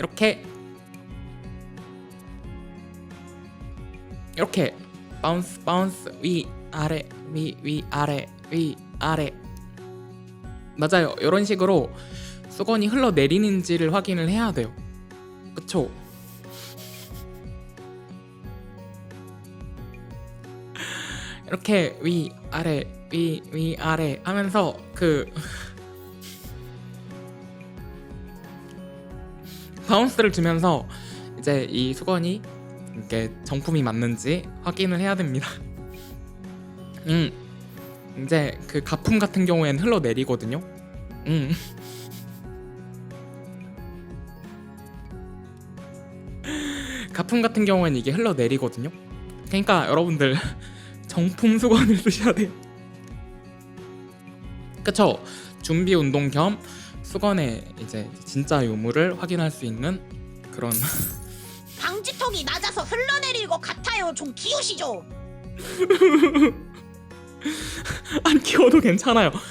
이렇게 이렇게 바운스 바운스 위 아래 위 위 아래 위 아래. 맞아요. 이런 식으로 수건이 흘러내리는지를 확인을 해야 돼요. 그쵸? 이렇게 위 아래 위 위 아래 하면서 그 바운스를 주면서 이제 이 수건이 이게 정품이 맞는지 확인을 해야 됩니다. 음 이제 그 가품 같은 경우에는 흘러내리거든요. 음 가품 같은 경우에는 이게 흘러내리거든요. 그러니까 여러분들 정품 수건을 쓰셔야 돼요. 그쵸? 준비 운동 겸 수건의 이제 진짜 유무를 확인할 수 있는 그런 방지턱이 낮아서 흘러내릴 것 같아요. 좀 키우시죠. 안 키워도 괜찮아요.